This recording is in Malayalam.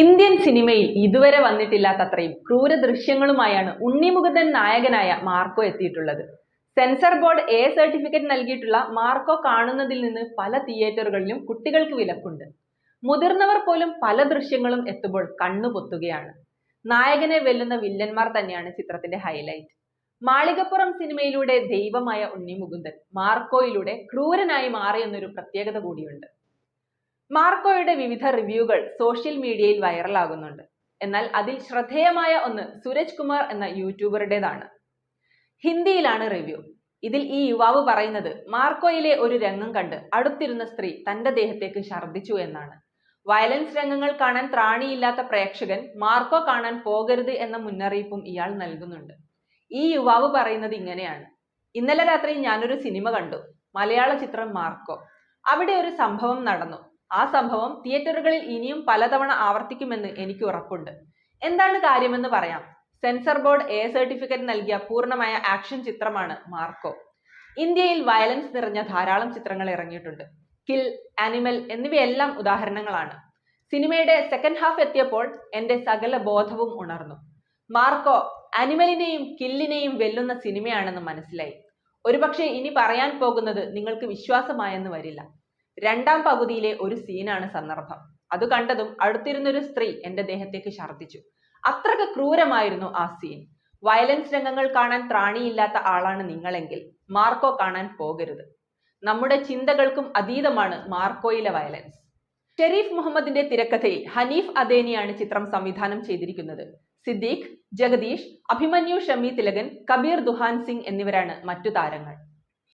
ഇന്ത്യൻ സിനിമയിൽ ഇതുവരെ വന്നിട്ടില്ലാത്തത്രയും ക്രൂര ദൃശ്യങ്ങളുമായാണ് ഉണ്ണിമുകുന്ദൻ നായകനായ മാർക്കോ എത്തിയിട്ടുള്ളത്. സെൻസർ ബോർഡ് എ സർട്ടിഫിക്കറ്റ് നൽകിയിട്ടുള്ള മാർക്കോ കാണുന്നതിൽ നിന്ന് പല തിയേറ്ററുകളിലും കുട്ടികൾക്ക് വിലക്കുണ്ട്. മുതിർന്നവർ പോലും പല ദൃശ്യങ്ങളും എത്തുമ്പോൾ കണ്ണു പൊത്തുകയാണ്. നായകനെ വെല്ലുന്ന വില്ലന്മാർ തന്നെയാണ് ചിത്രത്തിന്റെ ഹൈലൈറ്റ്. മാളികപ്പുറം സിനിമയിലൂടെ ദൈവമായ ഉണ്ണിമുകുന്ദൻ മാർക്കോയിലൂടെ ക്രൂരനായി മാറിയെന്നൊരു പ്രത്യേകത കൂടിയുണ്ട്. മാർക്കോയുടെ വിവിധ റിവ്യൂകൾ സോഷ്യൽ മീഡിയയിൽ വൈറലാകുന്നുണ്ട്. എന്നാൽ അതിൽ ശ്രദ്ധേയമായ ഒന്ന് സുരജ് കുമാർ എന്ന യൂട്യൂബറുടേതാണ്. ഹിന്ദിയിലാണ് റിവ്യൂ. ഇതിൽ ഈ യുവാവ് പറയുന്നത് മാർക്കോയിലെ ഒരു രംഗം കണ്ട് അടുത്തിരുന്ന സ്ത്രീ തന്റെ ദേഹത്തേക്ക് ഛർദ്ദിച്ചു എന്നാണ്. വയലൻസ് രംഗങ്ങൾ കാണാൻ ത്രാണിയില്ലാത്ത പ്രേക്ഷകൻ മാർക്കോ കാണാൻ പോകരുത് എന്ന മുന്നറിയിപ്പും ഇയാൾ നൽകുന്നുണ്ട്. ഈ യുവാവ് പറയുന്നത് ഇങ്ങനെയാണ്. ഇന്നലെ രാത്രി ഞാനൊരു സിനിമ കണ്ടു. മലയാള ചിത്രം മാർക്കോ. അവിടെ ഒരു സംഭവം നടന്നു. ആ സംഭവം തിയേറ്ററുകളിൽ ഇനിയും പലതവണ ആവർത്തിക്കുമെന്ന് എനിക്ക് ഉറപ്പുണ്ട്. എന്താണ് കാര്യമെന്ന് പറയാം. സെൻസർ ബോർഡ് എ സർട്ടിഫിക്കറ്റ് നൽകിയ പൂർണമായ ആക്ഷൻ ചിത്രമാണ് മാർക്കോ. ഇന്ത്യയിൽ വയലൻസ് നിറഞ്ഞ ധാരാളം ചിത്രങ്ങൾ ഇറങ്ങിയിട്ടുണ്ട്. കിൽ ആനിമൽ എന്നിവയെല്ലാം ഉദാഹരണങ്ങളാണ്. സിനിമയുടെ സെക്കൻഡ് ഹാഫ് എത്തിയപ്പോൾ എന്റെ സകല ബോധവും ഉണർന്നു. മാർക്കോ അനിമലിനെയും കില്ലിനെയും വെല്ലുന്ന സിനിമയാണെന്ന് മനസ്സിലായി. ഒരുപക്ഷെ ഇനി പറയാൻ പോകുന്നത് നിങ്ങൾക്ക് വിശ്വാസമായെന്ന് വരില്ല. രണ്ടാം പകുതിയിലെ ഒരു സീനാണ് സന്ദർഭം. അത് കണ്ടതും അടുത്തിരുന്നൊരു സ്ത്രീ എന്റെ ദേഹത്തേക്ക് ഛർദ്ദിച്ചു. അത്രയ്ക്ക് ക്രൂരമായിരുന്നു ആ സീൻ. വയലൻസ് രംഗങ്ങൾ കാണാൻ ത്രാണിയില്ലാത്ത ആളാണ് നിങ്ങളെങ്കിൽ മാർക്കോ കാണാൻ പോകരുത്. നമ്മുടെ ചിന്തകൾക്കും അതീതമാണ് മാർക്കോയിലെ വയലൻസ്. ഷെരീഫ് മുഹമ്മദിന്റെ തിരക്കഥയിൽ ഹനീഫ് അദേനിയാണ് ചിത്രം സംവിധാനം ചെയ്തിരിക്കുന്നത്. സിദ്ദീഖ് ജഗദീഷ് അഭിമന്യു ഷമി തിലകൻ കബീർ ദുഹാൻ സിംഗ് എന്നിവരാണ് മറ്റു താരങ്ങൾ.